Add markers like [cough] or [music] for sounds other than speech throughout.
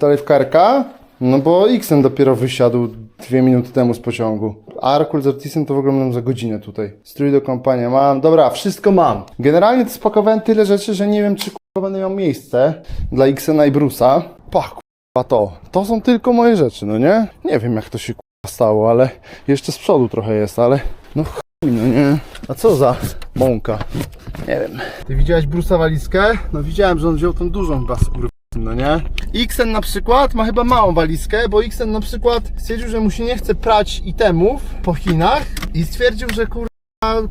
dalej w KRK? No bo Xen dopiero wysiadł dwie minuty temu z pociągu. A Arkul z Ortisem to w ogóle mam za godzinę tutaj. Strój do kompania mam. Dobra, wszystko mam. Generalnie to spakowałem tyle rzeczy, że nie wiem, czy kurwa będę miał miejsce dla Xena i Brusa. Pach, kurwa to. To są tylko moje rzeczy, no nie? Nie wiem, jak to się kurwa stało, ale jeszcze z przodu trochę jest, ale no chuj, no nie. A co za mąka? Nie wiem. Ty widziałeś Brusa walizkę? No widziałem, że on wziął tą dużą chyba. No nie? Xen na przykład ma chyba małą walizkę, bo Xen na przykład stwierdził, że mu się nie chce prać itemów po Chinach i stwierdził, że kurwa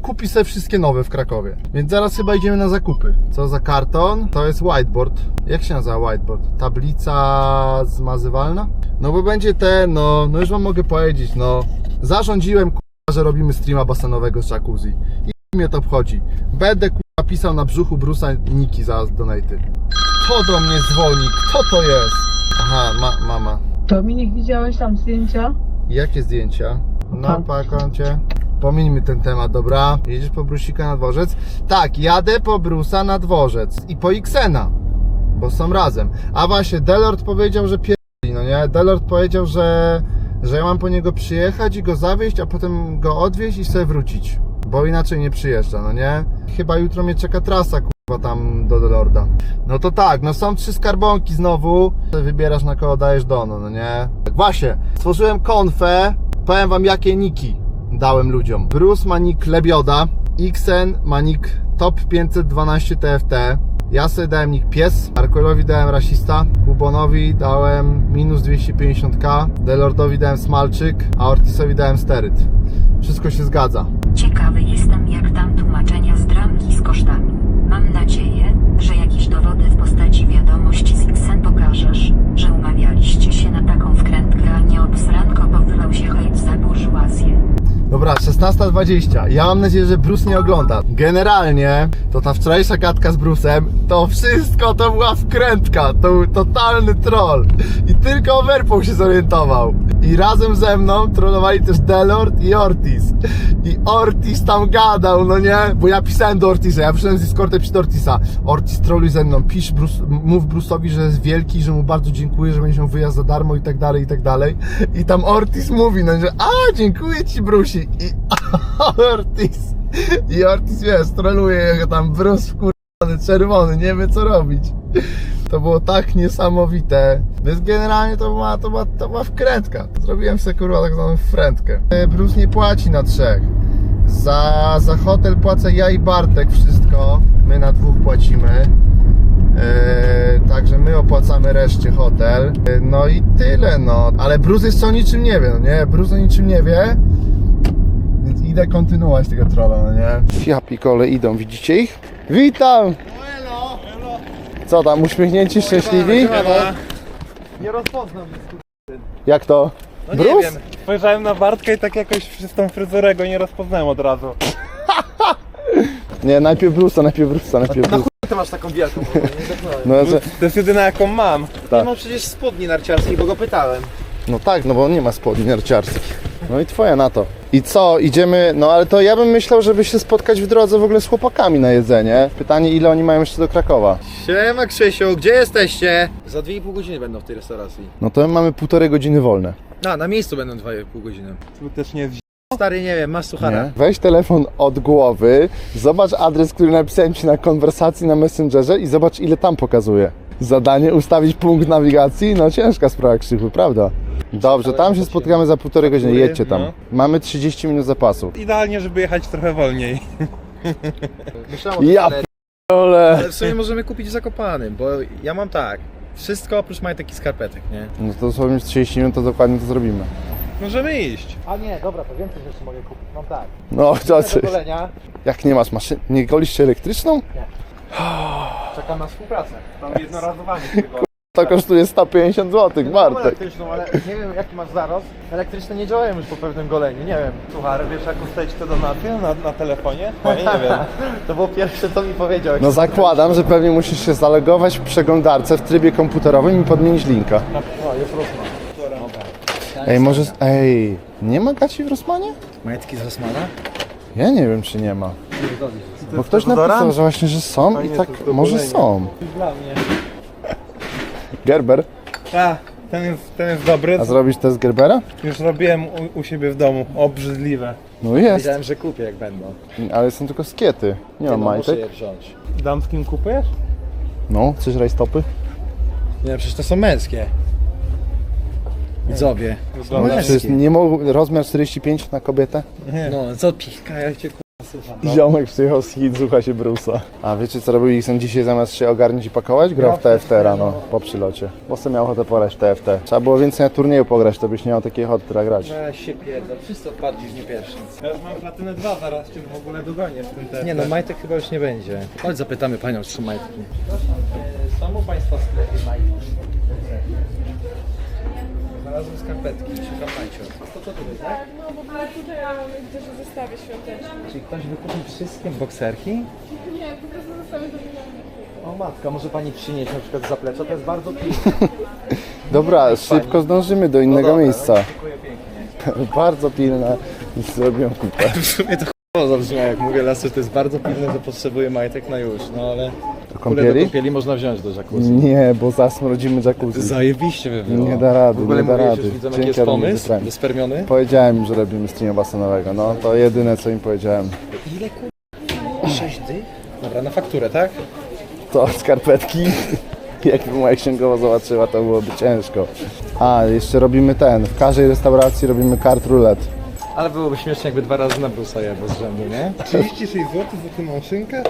kupi sobie wszystkie nowe w Krakowie. Więc zaraz chyba idziemy na zakupy. Co za karton? To jest whiteboard. Jak się nazywa whiteboard? Tablica zmazywalna? No bo będzie te, no, no już wam mogę powiedzieć, no zarządziłem kurwa, że robimy streama basenowego z jacuzzi. I mnie to obchodzi. Będę kurwa pisał na brzuchu Brusa Niki za donaty. Kto do mnie dzwoni? Kto to jest? Aha, ma, mama. Dominik, widziałeś tam zdjęcia? Jakie zdjęcia? Na pakoncie. Pomińmy ten temat, dobra? Jedziesz po Brusika na dworzec? Tak, jadę po Brusa na dworzec i po Xena, bo są razem. A właśnie, Delord powiedział, że pierdoli, no nie? Delord powiedział, że, że ja mam po niego przyjechać i go zawieźć, a potem go odwieźć i sobie wrócić, bo inaczej nie przyjeżdża, no nie? Chyba jutro mnie czeka trasa, kurwa, tam do Delorda. No to tak, no są trzy skarbonki znowu, wybierasz na kogo dajesz dono, no nie? Właśnie, stworzyłem konfę, powiem wam jakie niki dałem ludziom. Bruce ma nick Lebioda, Xen ma nick Top 512 TFT, ja sobie dałem nick Pies, Arkulowi dałem Rasista, Kubonowi dałem minus 250k, Delordowi dałem Smalczyk, a Ortisowi dałem Steryt. Wszystko się zgadza. Ciekawy jestem jak tam tłumaczenia z dramki z kosztami. Mam nadzieję, że jakieś dowody w postaci wiadomości z Xen pokażesz, że umawialiście się na taką wkrętkę, a nie obsranko powylał się hejt za burżuazję. Dobra, 16.20. Ja mam nadzieję, że Bruce nie ogląda. Generalnie, to ta wczorajsza gadka z Bruce'em, to wszystko to była wkrętka. To był totalny troll. I tylko Overpool się zorientował. I razem ze mną trollowali też Delord i Ortiz. I Ortiz tam gadał, no nie? Bo ja pisałem do Ortiza, ja przyszedłem z Discordem przy Ortiza. Ortiz troluj ze mną, pisz Bruce, mów Bruce'owi, że jest wielki, że mu bardzo dziękuję, że będzie miał wyjazd za darmo i tak dalej, i tak dalej. I tam Ortiz mówi, no że a, dziękuję ci Brusi. I [laughs] Ortiz, i Ortiz, wiesz, troluje jak tam Bruce wkurwany, czerwony, nie wie co robić. To było tak niesamowite. Więc generalnie to była, to była, to była wkrętka. Zrobiłem sobie kurwa tak zwaną wkrętkę. E, Bruce nie płaci na trzech. Za, za hotel płacę ja i Bartek wszystko. My na dwóch płacimy. E, także my opłacamy reszcie hotel. E, no i tyle, no. Ale Bruce jeszcze o niczym nie wie, no nie? Bruce o niczym nie wie. Idę kontynuować tego trolla, no nie? Ja pikole idą, widzicie ich? Witam! Co tam, uśmiechnięci, szczęśliwi? Nie rozpoznam. Jak to? No Bruce? nie wiem. Spojrzałem na Bartka i tak jakoś przez tą fryzurę go nie rozpoznałem od razu. [laughs] Nie, najpierw Bruce'a, najpierw Bruce'a, najpierw Bruce'a. Ty masz taką wielką, bo nie zapytałem. No, że, To jest jedyna jaką mam. Tak. Nie mam przecież spodni narciarskiej, bo go pytałem. no tak, no bo on nie ma spodni narciarskich. No i twoja na to. I co, idziemy, no ale to ja bym myślał, żeby się spotkać w drodze w ogóle z chłopakami na jedzenie. Pytanie, ile oni mają jeszcze do Krakowa? Siema Krzysiu, gdzie jesteście? Za 2,5 godziny będą w tej restauracji. No to my mamy półtorej godziny wolne. A, na miejscu będą 2,5 godziny. Tu też nie jest Stary, nie wiem, masz suchara. Nie? Weź telefon od głowy, zobacz adres, który napisałem Ci na konwersacji na Messengerze i zobacz ile tam pokazuje. Zadanie ustawić punkt nawigacji? No ciężka sprawa Krzychu, prawda? Dobrze, tam się spotkamy za półtorej godziny, jedźcie tam. no. Mamy 30 minut zapasu. idealnie, żeby jechać trochę wolniej. Myślałem o Ja tym, p***ole. ale w sumie możemy kupić w Zakopanym, bo ja mam tak. Wszystko oprócz majtek i skarpetek, nie? No to sobie 30 minut, to dokładnie to zrobimy. Możemy iść. A nie, dobra, to więcej rzeczy mogę kupić. Mam tak. No, to czy, golenia, jak nie masz maszyny, nie golisz się elektryczną? czekam na współpracę. Tam jednorazowanie tego. To kosztuje 150 zł, Bartek. elektryczną, ale nie wiem jaki masz zarost. Elektryczne nie działają już po pewnym goleniu, nie wiem. Słuchaj, wiesz jak ustalić te donaty na, na telefonie? No, ja nie [laughs] wiem. To było pierwsze co mi powiedział. jak No zakładam, że pewnie musisz się zalogować w przeglądarce w trybie komputerowym i podmienić linka. O, jest Rosman. Ej, może... Ej, nie ma gaci w Rosmanie? Majtki z Rosmana? Ja nie wiem, czy nie ma. Bo ktoś napisał, że właśnie, że są i tak może są. Dla mnie. Gerber, A, ten jest, ten jest dobry. A zrobić test Gerbera? Już robiłem u, u siebie w domu. Obrzydliwe. No jest, Wiedziałem, że kupię jak będą. ale są tylko skiety. Nie mam no, muszę majtek. je wziąć. Damskim kupujesz? No, chcesz rajstopy? Nie, przecież to są męskie. Widzowie. Wygląda- Męskie. Przecież nie mógł, rozmiar 45 na kobietę? No, co pika, jak cię. Ziomek przyjechał z Chin, słucha się Brusa. A wiecie co robił Xen dzisiaj zamiast się ogarnić i pakować? Grał w TFT rano po przylocie. Bo sobie miał ochotę pograć w TFT. Trzeba było więcej na turnieju pograć, to byś nie miał takiej ochoty teraz grać. Weź się pierdol, wszyscy odpadli w dniu pierwszym. Ja już mam platynę 2 zaraz, czy w ogóle dogonię w tym testie. Nie no, majtek chyba już nie będzie. Chodź zapytamy panią, czy są majtki. Są u państwa w sklepie majtki? Znalazłem skarpetki, szukam majcior. To co tu jest, tak? No w ogóle tutaj mamy gdzieś w zestawie świątecznym. Czyli ktoś wykupił wszystkie bokserki? Nie, po prostu zestawy do. O matka, może pani przynieść na przykład z zaplecza, to jest bardzo pilne. [laughs] Dobra, szybko zdążymy do innego dobra, miejsca. no, dziękuję pięknie. [laughs] Bardzo pilne i zrobią kupę. [laughs] W sumie to ch**o zabrzmiało, jak mówię lasy, to jest bardzo pilne, że potrzebuję majtek na już, no ale... Do Kulę do kąpieli? kąpieli można wziąć do jacuzzi. Nie, bo zasmrodzimy jacuzzi. Zajebiście by było. Nie da rady, W ogóle nie da mówiłeś rady. już widzom, Dzięki, jaki jest pomysł? Wyspermiony? Powiedziałem im, że robimy streama basenowego. No, to jedyne co im powiedziałem. Ile ku... 6 dych? Dobra, na fakturę, tak? To skarpetki. [laughs] Jakby moja księgowa zobaczyła, to byłoby ciężko. A, jeszcze robimy ten. W każdej restauracji robimy kart roulette. Ale byłoby śmiesznie, jakby dwa razy na brusa jadł z rzędu, nie? 36 zł za tę maszynkę?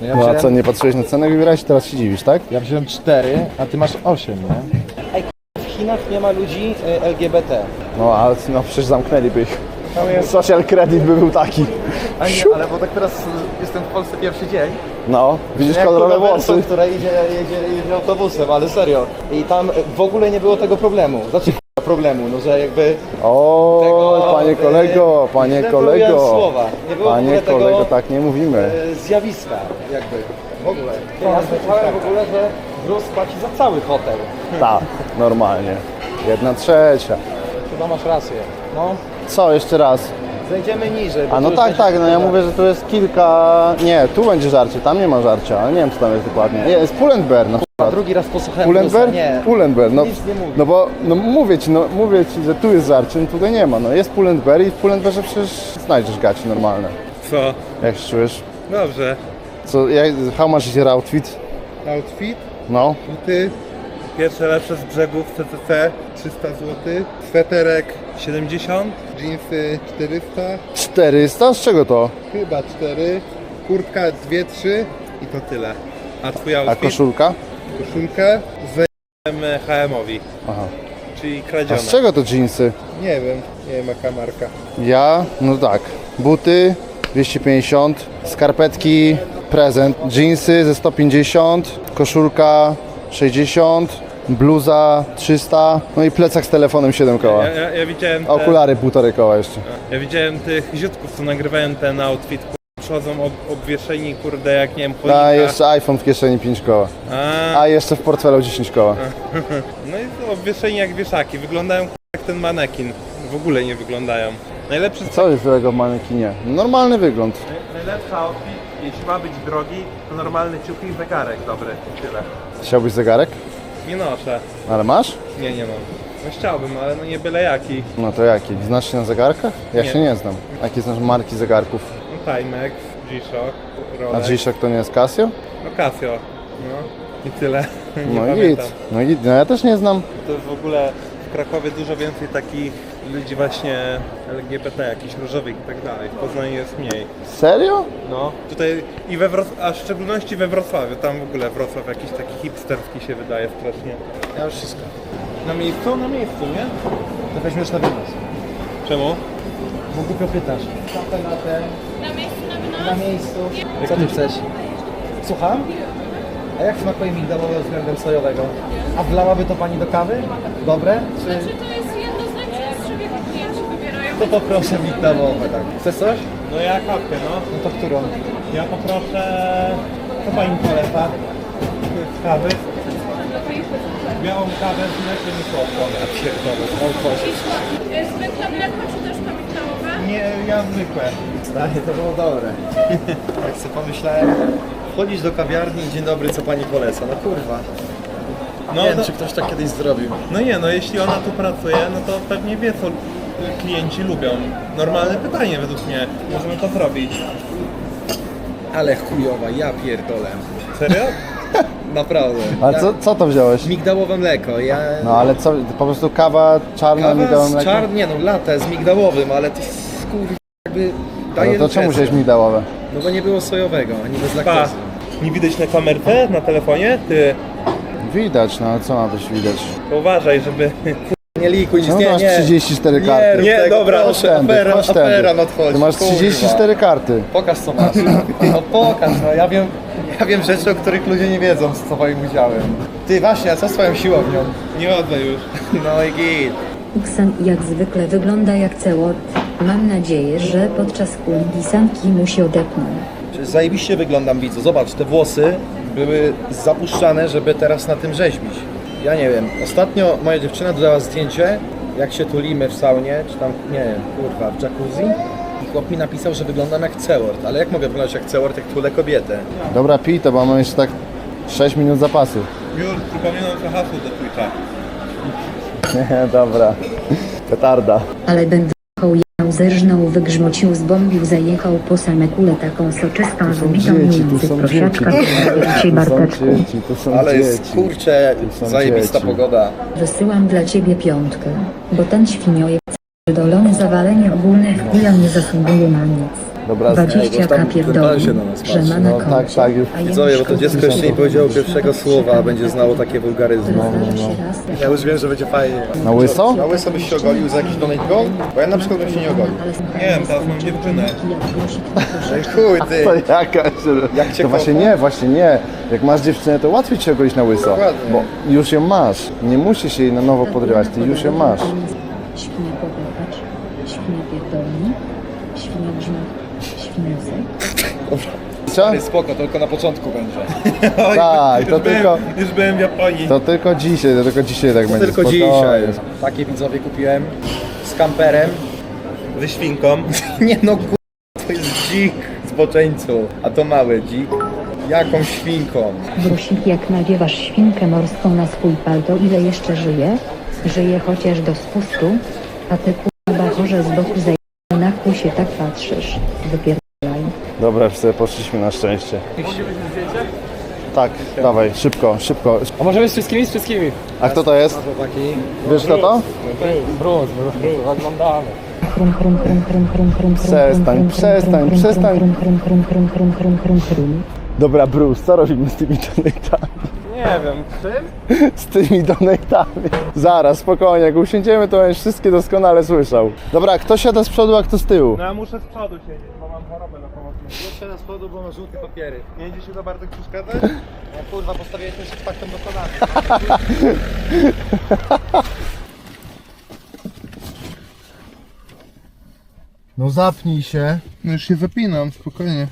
No ja No a wziąłem, co, nie patrzyłeś na cenę, wybierałeś, teraz się dziwisz, tak? ja wziąłem 4, a ty masz 8, nie? Ej, w Chinach nie ma ludzi y, LGBT. No, ale no przecież zamknęliby ich. Social credit by był taki. A nie, ale bo tak teraz jestem w Polsce pierwszy dzień. No, widzisz Jak kolorowe kurwa włosy. która idzie, jedzie, jedzie autobusem, ale serio. I tam w ogóle nie było tego problemu. Znaczy k***a, problemu, no że jakby... O, Tego, panie e, kolego, panie kolego. słowa. Nie było Panie tego- kolego, tak nie mówimy. e, zjawiska jakby. W ogóle. Ja słyszałem w ogóle, że Bruce płaci za cały hotel. Tak, normalnie. Jedna trzecia. Chyba masz rację. No, Co, jeszcze raz? Zejdziemy niżej. bo A no tak, tak, no ja mówię, że tu jest kilka... Nie, tu będzie żarcie, tam nie ma żarcia, ale nie wiem co tam jest dokładnie. Nie, jest Pull&Bear na A przykład. drugi raz posłuchałem Pull&Bear? Bruce'a. Nie. Pull&Bear, no, Nic nie mówi. no bo no mówię ci, no mówię ci, że tu jest żarcie, no tutaj nie ma. No jest Pull&Bear i w Pull&Bearze przecież znajdziesz gaci normalne. Co? Jak się czujesz? Dobrze. Co, jak, how much is your outfit? Outfit, No, buty, pierwsze lepsze z brzegów CCC 300 zł, sweterek 70, jeansy 400, 400? Z czego to? chyba 4, kurtka 2-3 i to tyle. A twój A outfit? koszulka? koszulkę z HM-owi, Aha. czyli A kradziona. z czego to jeansy? Nie wiem, nie wiem jaka marka. Ja, no tak, buty 250, skarpetki prezent, jeansy ze 150, koszulka 60, bluza 300, no i plecak z telefonem 7 koła. Ja, ja, ja widziałem te, Okulary półtorej koła jeszcze. ja widziałem tych ziutków, co nagrywają ten outfit, kur- przychodzą ob, obwieszeni, kurde, jak nie wiem, A choinka. jeszcze iPhone w kieszeni 5 koła. A, A jeszcze w portfelu 10 koła. no i to obwieszeni jak wieszaki, wyglądają kur- jak ten manekin. W ogóle nie wyglądają. Najlepszy, Co jest złego w manekinie? Normalny wygląd. najlepszy outfit, jeśli ma być drogi, to normalny ciuch i zegarek dobry. Tyle. Chciałbyś zegarek? Nie noszę. Ale masz? Nie, nie mam. No chciałbym, ale no nie byle jaki. No to jaki? Znasz się na zegarkach? Ja Nie. się nie znam. Jakie znasz marki zegarków? No Timex, G-Shock, A Rolex, G-Shock to nie jest Casio? no Casio. No i tyle. [laughs] nie No i pamiętam. git. No git. No ja też nie znam. To w ogóle w Krakowie dużo więcej takich ludzi właśnie LGBT, jakichś różowych i tak dalej. W Poznaniu jest mniej. Serio? No. Tutaj i we Wros- a w szczególności we Wrocławiu. Tam w ogóle Wrocław jakiś taki hipsterski się wydaje strasznie. Ja już wszystko. Na miejscu? Na miejscu, nie? To weźmiesz na wynos. Czemu? Bo głupio pytasz. Na ten, Na miejscu, na wynos? na miejscu. Co ty chcesz? Słucham? A jak smakuje migdałowe względem sojowego? A wlałaby to pani do kawy? Dobre? Czy... Czy to jest To poproszę migdałowe, tak. Chcesz coś? No ja kawkę, no. No to którą? Ja poproszę... Co pani poleca? Kawy? Białą kawę z mlekiem i słodką. Ja pierdolę, mam kość. Zwykle mleko czy też pomidorowe? Nie, ja zwykłe. Stary, to było dobre. Jak [laughs] sobie pomyślałem, wchodzić do kawiarni i dzień dobry, co pani poleca? No kurwa. No, nie wiem, no- czy ktoś tak kiedyś zrobił. No nie, no jeśli ona tu pracuje, no to pewnie wie, co klienci lubią. Normalne pytanie według mnie. Możemy to zrobić. Ale chujowa, ja pierdolę. Serio? [laughs] Naprawdę. Ale co, co to wziąłeś? Migdałowe mleko, ja... No ale co, po prostu kawa czarna Kawa migdałem z mleko? czar... nie no, latę z migdałowym, ale to jest, kurwa, jakby daje Ale to czemu wziąłeś migdałowe? No bo nie było sojowego, ani bez Pa. laktozy. Nie widać na kamerce, na telefonie? Ty, Widać, no ale co ma być widać? to uważaj, żeby... Nie likuj, nic, Czemu nie, masz nie. 34 Nie, karty? Nie, tego, dobra, proszę, Tędy, afera, chodź tędy. afera nadchodzi. Ty masz kurwa. 34 karty. Pokaż co masz. No pokaż, no ja wiem, ja wiem rzeczy, o których ludzie nie wiedzą z twoim udziałem. Ty właśnie, a co z twoją siłownią? Nie oddaj już. [laughs] No i git. Xen jak zwykle wygląda jak cełot. Mam nadzieję, że podczas kuli sanki mu się odepną. Zajebiście wyglądam, widzu. Zobacz, te włosy były zapuszczane, żeby teraz na tym rzeźbić. Ja nie wiem, ostatnio moja dziewczyna dodała zdjęcie, jak się tulimy w saunie, czy tam, nie wiem, kurwa, w jacuzzi. I chłop mi napisał, że wyglądam jak Cewort. Ale jak mogę wyglądać jak Cewort, jak tulę kobietę? Dobra, pij to, bo mamy jeszcze tak 6 minut zapasu. Już przypominam sobie hasło do Twitcha. Nie, [laughs] dobra. Petarda. Ale będę jechał, zerżnął, wygrzmocił, zbombił, zajechał po same kule taką soczystą, wybitą między prosiaczka dzisiaj Barteczku. dzieci, tu są Ale jest, dzieci. kurczę, są zajebista dzieci. pogoda. Wysyłam dla ciebie piątkę, bo ten świniojek dolony zawalenie ogólne w chuja nie zasługuje na nic. Dobra, 20 bo tam kapier ten do pan się na nas że ma na No koncie. tak, tak, już Widzowie, bo to dziecko jeszcze nie powiedziało pierwszego słowa, a będzie znało takie wulgaryzmy. Raz, jak- Ja już wiem, że będzie fajnie. Na łyso? Na łyso byś się ogolił za jakiś donate goal? Bo ja na przykład bym się nie ogolił. Nie wiem, teraz mam dziewczynę. Ej, chuj, ty. [laughs] To jakaś... Jak cię To właśnie nie, właśnie nie. Jak masz dziewczynę, to łatwiej cię ogolić na łyso. Dokładnie. Bo już ją masz. Nie musisz jej na nowo podrywać, ty już ją masz. Świnia popłakacz, świnia pierdolni, świnia grzmot, świniusek. Co? Ale spoko, tylko na początku będzie. [laughs] Tak, to już byłem, tylko... Już byłem w Japonii. To tylko dzisiaj, to tylko dzisiaj tak będzie. Tylko spokojnie. dzisiaj. Takie widzowie kupiłem z kamperem. Ze świnką. [laughs] Nie no ku... to jest dzik zboczeńcu, a to mały dzik. Jaką świnką? Brusik, jak nawiewasz świnkę morską na swój palto, ile jeszcze żyje? Żyje chociaż do spustu, a ty kurwa bachorze z boku zaj... na się tak patrzysz. Dobra, sobie poszliśmy na szczęście. Tak, dawaj, szybko, szybko. A możemy z wszystkimi? Z wszystkimi. A kto to jest? Chłopaki. Wiesz kto to? Brud, brud, oglądamy. Przestań, przestań, przestań. Dobra, Bruce, co robimy z tymi donate'ami? Nie wiem, czym? Z tymi donate'ami. Zaraz, spokojnie, jak usiądziemy, to będziesz wszystkie doskonale słyszał. Dobra, kto siada z przodu, a kto z tyłu? No ja muszę z przodu siedzieć, bo mam chorobę na pomocy. Jeszcze na spodu, bo ma żółte papiery. Nie będzie się za bardzo przeszkadzać? Ja [laughs] kurwa postawiłeś się z faktem dokonanym. No zapnij się. No już się zapinam, spokojnie.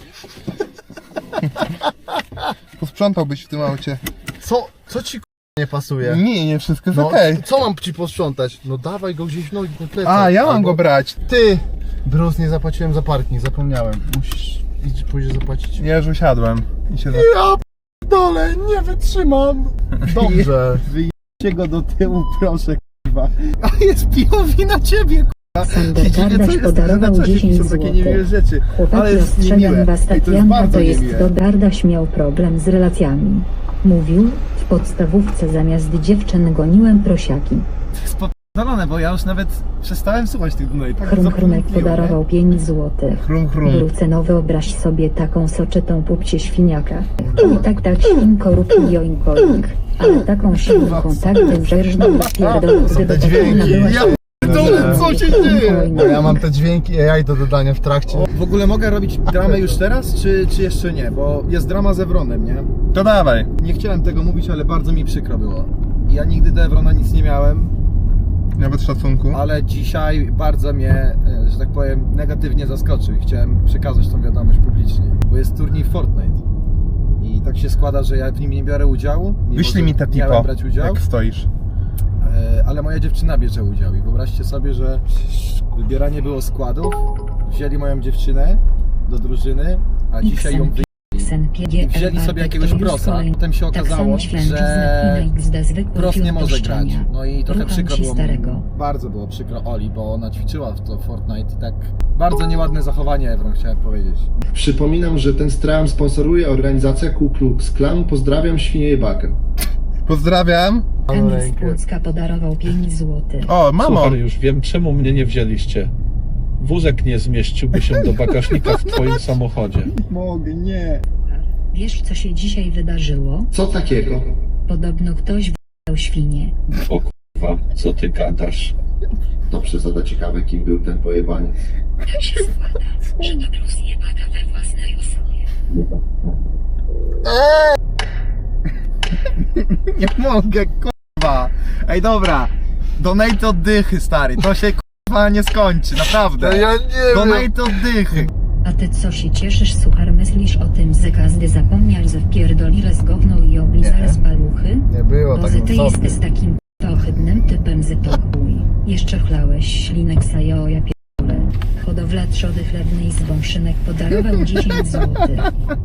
[laughs] Posprzątałbyś w tym aucie. Co, co ci k***a nie pasuje? Nie, nie, wszystko jest No, okej. co mam ci posprzątać? No dawaj go gdzieś w nogi na plecach. A, ja mam Albo- go brać. Ty! Bruce, nie zapłaciłem za parking, zapomniałem. Musisz iść pójść zapłacić. Ja już usiadłem. I się. Ja dole, nie wytrzymam. [laughs] Dobrze. Wyjdźcie go do tyłu, proszę, kurwa. A jest pijowi na ciebie, Sander Gardaś podarował 10 są takie niemiłe zł. rzeczy. Ale Chłopaki, jest ostrzegam niemiłe. was, Ej, to jest bardzo to jest niemiłe. do Gardaś miał problem z relacjami. Mówił, w podstawówce zamiast dziewczyn goniłem prosiaki. Zalone, bo ja już nawet przestałem słuchać tych donate'ów. Chrum Chrumek podarował 5 złotych. Chrum, chrum. Wrócę, no wyobraź sobie taką soczytą pupcie świniaka. I tak, tak, świnko rób joink, oink. Ale taką świnką tak bym żerżnął na pierdol, gdyby taka ona była Ja Co się dzieje? Bo ja mam te dźwięki AI do dodania w trakcie. W ogóle mogę robić dramę już teraz, czy, czy jeszcze nie? Bo jest drama z Evronem, nie? To dawaj. Nie chciałem tego mówić, ale bardzo mi przykro było. Ja nigdy do Evrona nic nie miałem, Nawet szacunku. ale dzisiaj bardzo mnie, e, że tak powiem, negatywnie zaskoczył i chciałem przekazać tą wiadomość publicznie. Bo jest turniej Fortnite. I tak się składa, że ja w nim nie biorę udziału. Wyślij mi te tipo, brać udział, jak stoisz. E, ale moja dziewczyna bierze udział. I wyobraźcie sobie, że wybieranie było składów. Wzięli moją dziewczynę do drużyny, a dzisiaj ją wy... XNPG Wzięli sobie jakiegoś prosa, potem się Tak okazało, że pros nie może grać. No i trochę przykro było. Bardzo było przykro Oli, bo ona ćwiczyła w to Fortnite i tak bardzo nieładne zachowanie Evron chciałem powiedzieć. Przypominam, że ten stream sponsoruje organizacja Ku Klux Klan. Pozdrawiam, świniejebakę. Pozdrawiam. Kamil z Płocka podarował 5 złotych. O, mamo! Super, już wiem czemu mnie nie wzięliście. Wózek nie zmieściłby się do bagażnika w twoim samochodzie. [laughs] Mogę, nie. Wiesz co się dzisiaj wydarzyło? Co takiego? Podobno ktoś w***ał świnie. O kurwa, co ty gadasz? To przesada ciekawe, kim był ten pojebaniec. To się składa, że to plus nie pada we własnej osobie. [laughs] Nie mogę, kurwa. Ej, dobra. Donate oddychy, stary. To się kurwa nie skończy, naprawdę. Ja nie wiem. Donate oddychy. A ty co się cieszysz, suchar, myślisz o tym, że każdy zapomniał, że wpierdoli z gówno i oblizał z paluchy? Nie było Bo tak że ty sobie. jesteś takim ohydnym typem z pokój. Jeszcze chlałeś ślinek sajo, ja pierdolę. Hodowla trzody chlebnej z wąszynek podarował 10 złotych.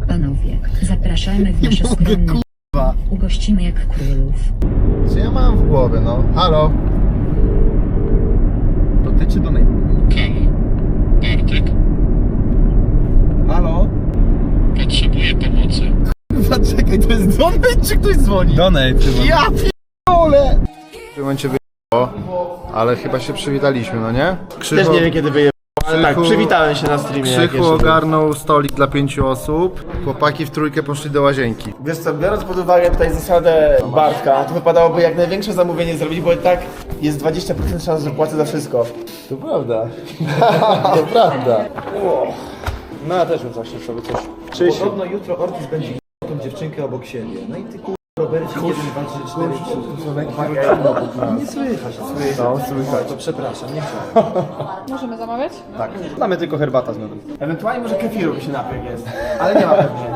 Panowie, zapraszamy w nasze mogę, skromne... kurwa. Ugościmy jak królów. Co ja mam w głowie, no? Halo? To ty czy donate? Bartek, Halo? potrzebuję pomocy. Kurwa, czekaj, to jest donate czy ktoś dzwoni? Donate chyba. Ja pierdolę! W tym momencie wyjechało, ale chyba się przywitaliśmy, no nie? Krzychu, Też nie wiem kiedy wyjechałem, ale tak, przywitałem się na streamie. jak Krzychu jeszcze byłem. ogarnął stolik dla pięciu osób. Chłopaki w trójkę poszli do łazienki. Wiesz co, biorąc pod uwagę tutaj zasadę Bartka, to wypadałoby jak największe zamówienie zrobić, bo i tak jest 20% szans, że płacę za wszystko. To prawda. [laughs] to prawda. No ja też bym właśnie sobie coś. Podobno jutro Ortiz będzie tą dziewczynkę obok siebie. No i ty kur... Robercik 1, 2, 3, 4, 5. Nie słychać, słychać. No, słychać. To przepraszam, nie chcę. [laughs] Możemy zamawiać? Mamy tylko herbata z miodem. Ewentualnie może kefiru by się napił jest. Ale nie ma pewnie.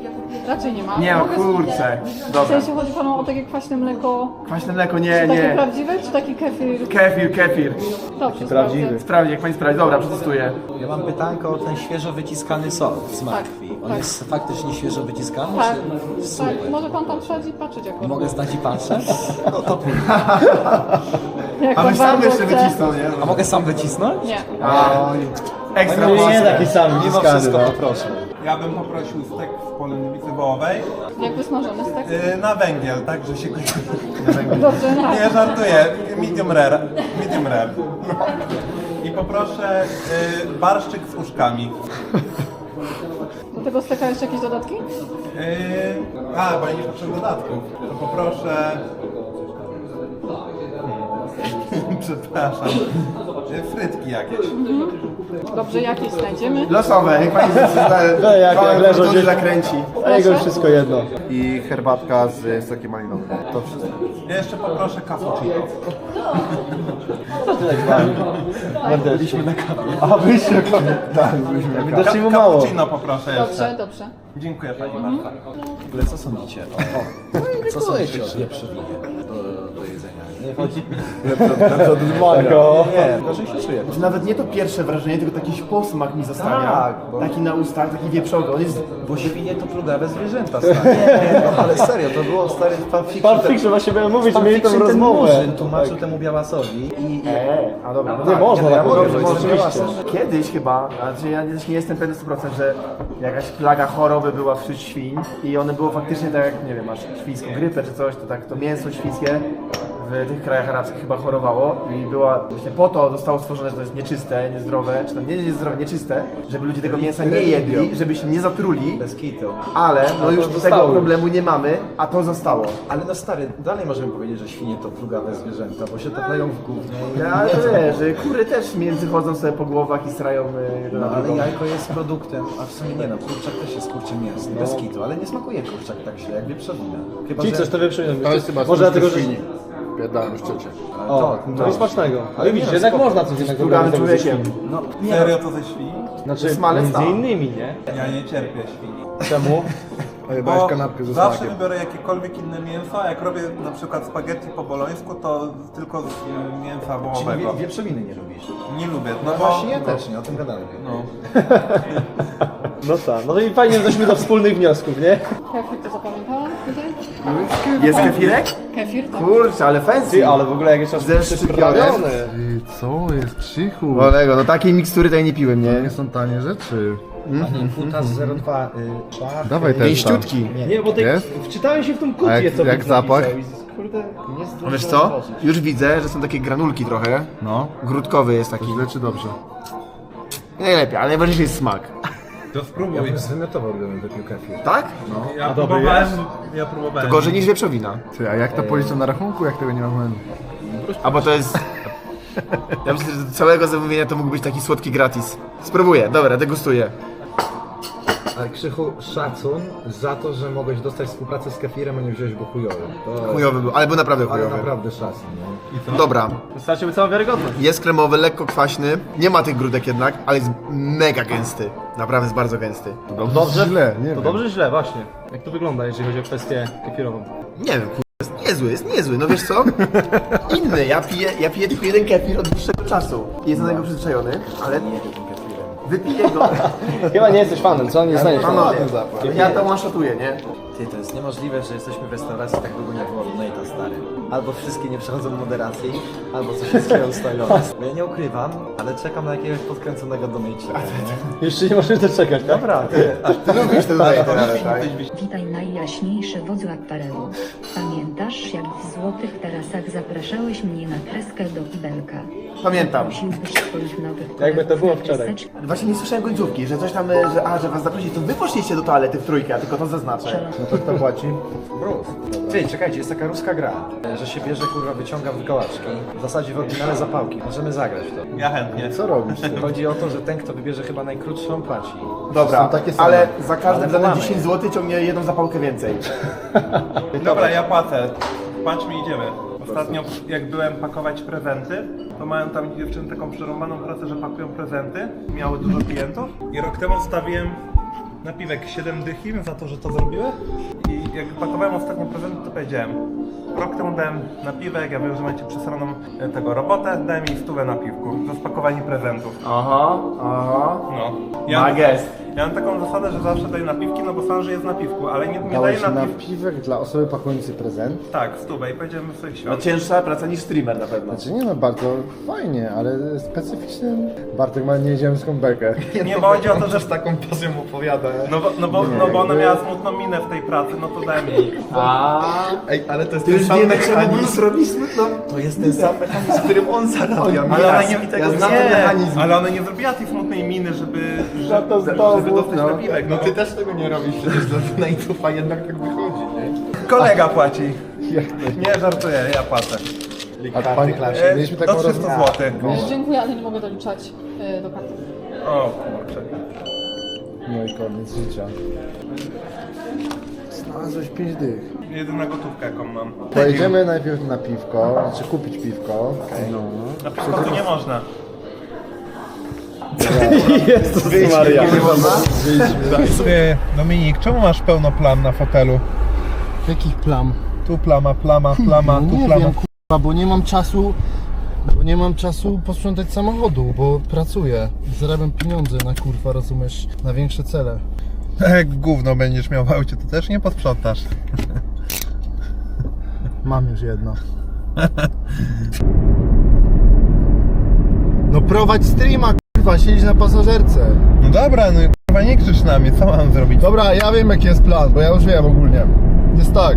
[laughs] Raczej nie ma. Nie ma, Mogę kurczę. W Dobra. sensie chodzi panu o takie kwaśne mleko, Kwaśne mleko, nie, takie nie. prawdziwe, czy taki kefir? Kefir, kefir. Dobrze, Prawdziwy. sprawdzę. Sprawdzi, jak pani sprawdzi. Dobra, przetestuję. Ja mam pytanko o ten świeżo wyciskany sok z martwi. On tak. jest faktycznie świeżo wyciskany? Tak, Czy... Super. tak. Może pan tam wsadzić i patrzeć jak on Mogę stać i patrzeć? No to [laughs] jak A on my sam bardzo jeszcze chce. wycisnął, nie? A mogę sam wycisnąć? Nie. Ekstra Nie, taki sam Mimo wszystko poproszę. Ja bym poprosił stek w polędwicy wołowej Jak wysmażony stek? yy, na węgiel, tak, że się... Dobrze, na Nie, żartuję. Medium rare. Medium rare. I poproszę yy, barszczyk z uszkami. Do tego steka jeszcze jakieś dodatki? Yy, a, bo ja nie potrzebuję dodatków. To poproszę... [laughs] Przepraszam. Frytki jakieś. Dobrze, jakieś znajdziemy. Losowe, jak pani zdecyduje. [laughs] No, jak- jak leżą to gdzieś- zakręci. A jego wszystko jedno. I herbatka z sokiem malinowym. To wszystko. Ja jeszcze poproszę cappuccino. [laughs] Byliśmy na kawie. A kawie. Tak, byliśmy na kawie. Widocznie mu mało. Cappuccino poproszę Dobrze, jeszcze. dobrze. Dziękuję pani Marta. W ogóle co sądzicie? O, o. Co sądzicie o jedzenia? Nie chodzi... Nie, gorzej się czuję. Nawet nie to pierwsze wrażenie, tylko taki posmak mi zostawia. Tak, bo- Taki na ustach, taki wieprzowy. On jest Bo świnie to plugawe zwierzęta, stary. Nie, no, ale serio, to było stary fanfiction. Fanfiction, właśnie miałem mówić, Fan mieli tą fiction ten rozmowę. Murzyn tłumaczył temu Białasowi i... Eee, a dobra, no Nie tak, można ja tak mogę, powiedzieć, że oczywiście. Kiedyś chyba, znaczy ja też nie jestem pewny 100%, że jakaś plaga choroby była wśród świń i one było faktycznie tak jak, nie wiem, masz świńską grypę czy coś, to tak to mięso świńskie w tych krajach arabskich chyba chorowało i była właśnie po to zostało stworzone, że to jest nieczyste, niezdrowe, czy tam nie niezdrowe, nieczyste, żeby ludzie tego mięsa nie jedli, żeby się nie zatruli, Bez kitu. ale no już tego problemu nie mamy, a to zostało. Ale no stary, dalej możemy powiedzieć, że świnie to plugawe zwierzęta, bo się taplają w gównie. Ja to wiesz, że kury też między chodzą sobie po głowach i strają y, jedno No na ale jajko jest produktem, a w sumie nie no, kurczak też jest kurczym mięsnym, bez kitu, ale nie smakuje kurczak tak źle jak wieprzowina. Chyba, Ci że... coś to wyprzyjemnie. To jest chyba Może dlatego, że... świni. Pierdałem szczycie. O, to jest smacznego. Ale widzisz, jednak można coś innego Pluganym robić człowiekiem. No, Serio to ze świni? Znaczy, Smalec między innymi, nie? Ja nie cierpię świni. Czemu? [laughs] Bo kanapkę ze zawsze smakiem. wybiorę jakiekolwiek inne mięso, a jak robię na przykład spaghetti po bolońsku, to tylko z y, mięsa Czyli wołowego. wie, wieprzowiny nie lubisz. Nie lubię. No bo- właśnie ja też nie, o tym gadamy. No. [laughs] No tak, no i fajnie, że doszliśmy do wspólnych wniosków, nie? Kefir to zapamiętałam tutaj? Jest kefirek? Kefir, tak. Kurczę, ale fancy. Ty, ale w ogóle jak jeszcze zeszczypione. Ty, co jest krzychu? Olego, no takiej mikstury tutaj nie piłem, To nie? nie są tanie rzeczy. Kutas 02 y, szach. Dawaj też Pięściutki. Nie, bo tej, Jest? wczytałem się w tą A kutię, jak, co jak zapach? napisał i Kurde, nie Wiesz co? Już widzę, że są takie granulki trochę. No. Grudkowy jest taki. Źle czy dobrze? Nie najlepiej, ale najważniejszy jest smak. To spróbuj. Wymiotował, gdybym wypił kefir. Tak? Ja próbowałem, ja próbowałem. Gorzej niż wieprzowina. Ty, a jak to policzą na rachunku, jak tego nie ma w menu? A bo to jest... Ja myślę, że do całego zamówienia to mógł być taki słodki gratis. Spróbuję, dobra, degustuję. Ale Krzychu, szacun za to, że mogłeś dostać współpracę z kefirem, a nie wziąłeś go chujowy. To Chujowy był, ale był naprawdę Ale chujowy. naprawdę szacun, no. Dobra, Straciłby całą wiarygodność. jest kremowy, lekko kwaśny. Nie ma tych grudek jednak, ale jest mega gęsty. Naprawdę jest bardzo gęsty. Dobrze? Źle, nie To wiem. dobrze, źle, właśnie. Jak to wygląda, jeżeli chodzi o kwestię kefirową? Nie wiem, kur... jest niezły, jest niezły, no wiesz co? Inny, ja piję, ja piję tylko jeden kefir od dłuższego czasu. Jestem do niego przyzwyczajony, ale wypiję go. Chyba nie jesteś fanem, co? Nie. Panowie, ja to one-shotuję, nie? Ty, to jest niemożliwe, że jesteśmy w restauracji tak długo nie było Donate'a, stary. Albo wszystkie nie przechodzą moderacji, albo coś jest. Bo [laughs] ja nie ukrywam, ale czekam na jakiegoś podkręconego Donate'a. Jeszcze nie możesz doczekać, tak? Dobra, ty, ty lubisz te tutaj, tak? Witaj najjaśniejszy wodzu Akwarelu. Pamiętasz, jak w złotych tarasach zapraszałeś mnie na kreskę do kibelka? Pamiętam. Prosiłbyś swoich nowych Jakby to kolegów było na wczoraj. kreseczkę? Właśnie nie słyszałem końcówki, że coś tam, e, że a, że was zaprosić, to wy poszliście do toalety w trójkę, tylko to zaznaczę. No to kto płaci? Bruce. Ty, czekajcie, jest taka ruska gra, że się bierze, kurwa, wyciąga wykołaczki. W zasadzie w oryginale zapałki. Możemy zagrać w to. Ja chętnie. Co robisz? Ty? Chodzi o to, że ten, kto wybierze chyba najkrótszą, płaci. Dobra, Są takie same. ale za każde Ale mamy. 10 zł ciągnie jedną zapałkę więcej. [laughs] Dobra, ja płacę. Patrz mi, idziemy. Ostatnio jak byłem pakować prezenty, to mają tam dziewczyny taką przerąbaną pracę, że pakują prezenty. Miały dużo klientów i rok temu stawiłem napiwek 7 dychi za to, że to zrobiły. I jak pakowałem ostatnio prezenty, to powiedziałem Rok temu dałem napiwek, ja wiem, że macie przesraną e, tego robotę, dałem jej stówę na piwku za spakowanie prezentów. Aha, aha. No. Ja, Magest. Ja mam taką zasadę, że zawsze daję napiwki, no bo sam żyję z napiwku, ale nie, nie daję Dałeś na napiwki. piwek dla osoby pakującej prezent? Tak, stówę i powiedziałem w swoich No cięższa praca niż streamer na pewno. Znaczy nie no, bardzo fajnie, ale specyficznym. Bartek ma nieziemską bekę. [laughs] Nie, bo chodzi o to, że z taką pasją opowiada. No bo, no bo, no bo ona miała smutną minę w tej pracy, no to dałem jej. A, Ej, ale to jest ten sam mechanizm. Smutną. To jest ten sam mechanizm, którym on zarabia. Ale ona Ja nie, ja znam ten mechanizm. ale ona nie zrobiła tej smutnej miny, żeby, Za to znowu, żeby dostać no. napiwek. No ty też tego nie robisz przecież dla Donate'ów, a jednak tak wychodzi, nie? Kolega płaci. Nie, żartuję, ja płacę. A pani, E, mieliśmy do taką 300 rozmowę. zł. Dziękuję, ale nie mogę doliczać y, do karty. O kurczę. No i koniec życia. Znalazłeś 5 dych. Jedyna gotówka jaką mam. Pojedziemy najpierw na piwko, znaczy kupić piwko. No. Na piwko tu nie można. [laughs] Jezus Maria. Ty, Dominik, czemu masz pełno plam na fotelu? Jakich plam? Tu plama, plama, plama, No tu nie plama. wiem, kurwa, bo nie mam czasu, bo nie mam czasu posprzątać samochodu, bo pracuję. Zarabiam pieniądze na kurwa, rozumiesz, na większe cele. Jak gówno będziesz miał w aucie, to też nie posprzątasz. [laughs] Mam już jedno. [laughs] No prowadź streama, kurwa, siedź na pasażerce. No dobra, no kurwa nie krzycz na mnie, co mam zrobić? Dobra, ja wiem jaki jest plan, bo ja już wiem ogólnie. Jest tak.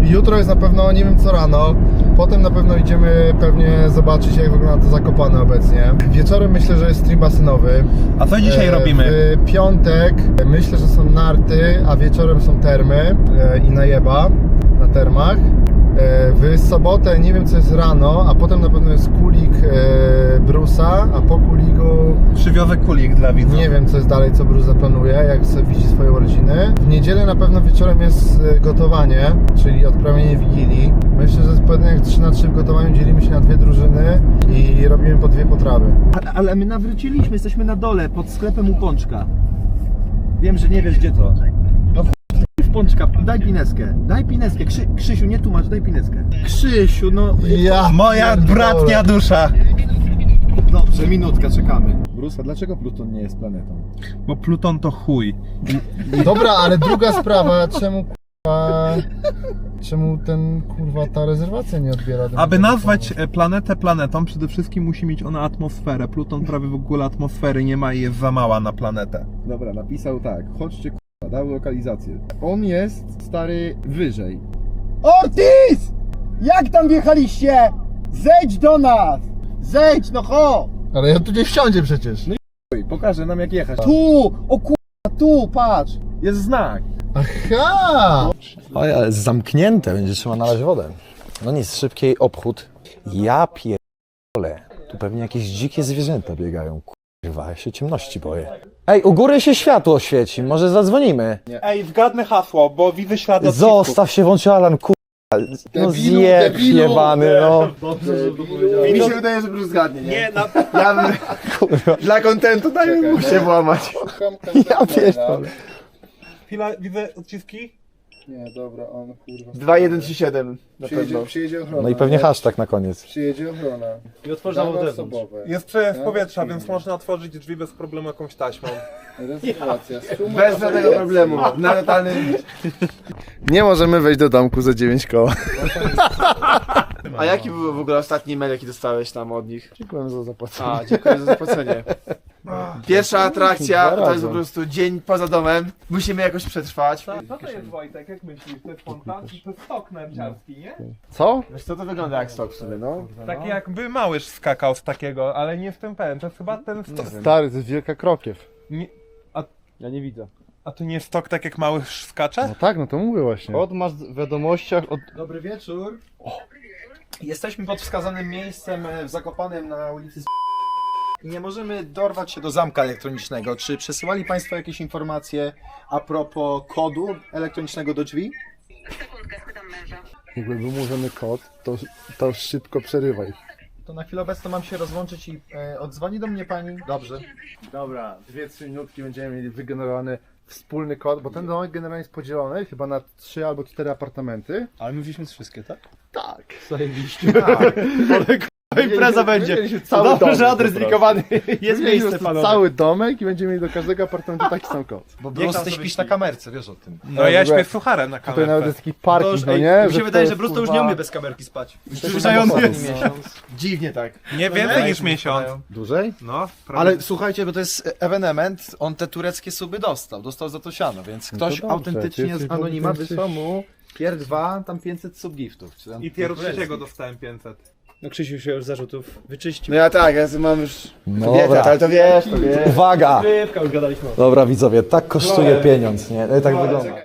Jutro jest na pewno, nie wiem co rano. Potem na pewno idziemy pewnie zobaczyć jak wygląda to Zakopane obecnie. Wieczorem myślę, że jest stream basenowy. A co dzisiaj E, robimy? W piątek myślę, że są narty, a wieczorem są termy e, i najeba na termach. E, W sobotę nie wiem co jest rano, a potem na pewno jest kulik e, Brusa, a po kuligu Przywiozę kulik dla widzów. nie wiem co jest dalej, co Bruce zaplanuje, jak sobie widzi swoją rodzinę. W niedzielę na pewno wieczorem jest e, gotowanie, czyli odprawienie Wigilii. Myślę, że jest pojedynek 3 na 3 w gotowaniu, dzielimy się na dwie drużyny i robimy po dwie potrawy. Ale, ale my nawróciliśmy, jesteśmy na dole, pod sklepem u Pączka. Wiem, że nie wiesz gdzie to. Pączka, daj pineskę, daj pineskę, Krzy, Krzysiu, nie tłumacz, daj pineskę. Krzysiu, no... Ja Moja bratnia dusza. Dobrze, minutka, czekamy. Bruce, a dlaczego Pluton nie jest planetą? Bo Pluton to chuj. Dobra, ale druga sprawa, czemu kurwa... Czemu ten kurwa ta rezerwacja nie odbiera? Aby nazwać e, planetę planetą, przede wszystkim musi mieć ona atmosferę. Pluton prawie w ogóle atmosfery nie ma i jest za mała na planetę. Dobra, napisał tak, chodźcie k***a, dał lokalizację. On jest, stary, wyżej. Ortiz! Jak tam wjechaliście? Zejdź do nas! Zejdź, no ho! Ale ja tu nie wsiądzie przecież. Pokażę nam jak jechać. Tu! O k***a, tu, patrz! Jest znak. Aha! Oj, ale zamknięte, będzie trzeba nalać wodę. No nic, szybkiej obchód. Ja pierdolę. Tu pewnie jakieś dzikie zwierzęta biegają. Kurwa, ja się ciemności boję. Ej, u góry się światło świeci, może zadzwonimy. Ej, zgadnę hasło, bo widzę ślady Zostaw się, włączy alarm, kurwa. No Debilu, zjeb debilu. jebany, no. Mi się wydaje, że Bruce zgadnie, nie? Nie, na... Ja bym... [laughs] Kurwa. Dla kontentu dajmy mu się włamać. Ja pierdolę. Chwila, widzę odciski. Nie, dobra, on kurwa. 2137 na pewno. Przyjedzie, przyjedzie ochrona. No i pewnie hashtag na koniec. Przyjedzie ochrona. I otworzę Dane osobowe. Jest przejeżdż powietrza, więc można otworzyć drzwi bez problemu jakąś taśmą. Rezerwacja. Suma [laughs] Bez żadnego problemu. Na totalnym... Nie możemy wejść do domku za 9 koła. A jaki był w ogóle ostatni mail, jaki dostałeś tam od nich? Dziękuję za zapłacenie. A, dziękuję za zapłacenie. Pierwsza atrakcja, to jest po prostu dzień poza domem. Musimy jakoś przetrwać. Co to jest Wojtek, jak myślisz? To jest fontan? To jest stok narciarski, nie? Co? Wiesz co, to wygląda jak stok w sumie, no. Taki jakby małyż skakał z takiego, ale nie jestem pewien. To jest chyba ten stok. Stary, to jest wielka krokiew. Nie, Ja nie widzę. a to nie jest stok tak jak małyż skacze? No tak, no to mówię właśnie. Od masz w wiadomościach od... Dobry wieczór. Jesteśmy pod wskazanym miejscem e, w Zakopanem na ulicy nie możemy dorwać się do zamka elektronicznego. Czy przesyłali Państwo jakieś informacje a propos kodu elektronicznego do drzwi? Jakby był mówiony kod, to, to szybko przerywaj. To na chwilę obecną mam się rozłączyć i e, odzwoni do mnie Pani. Dobrze. Dobra, 2-3 minutki będziemy mieli wygenerowany wspólny kod, bo ten domek generalnie jest podzielony chyba na 3 albo 4 apartamenty. Ale mówiliśmy wszystkie, tak? Tak. Zajebiście. [laughs] Impreza będzie. Cały Dobrze, domek po adres prostu. zlikowany. Jest Mieliśmy miejsce, po prostu panowie. Cały domek i będziemy mieli do każdego apartamentu taki sam kod. Bo Bruce, ty śpisz na kamerce, wiesz o tym. No ja w ogóle- śpię z sucharem na Tutaj nawet kamerze. jest taki parking, To już, no ej, nie? mi się wydaje, że Bruce to już nie umie bez kamerki spać. Przyzwyczajony Dziwnie tak. Nie więcej niż miesiąc. Dłużej? No, Ale słuchajcie, bo to jest ewenement, on te tureckie suby dostał, dostał za to siano, więc No to ktoś dobrze, autentycznie jesteś z anonima dobry, wysłał mu pier dwa, tam 500 subgiftów. czy tam I tureckich. trzeciego dostałem 500. No Krzysiu się już zarzutów wyczyścił. No ja tak, ja mam już No dobra. ale to wiesz, to wiesz. Uwaga! Rybka już gadaliśmy. Dobra widzowie, tak kosztuje pieniądz, nie? E, Tak wygląda.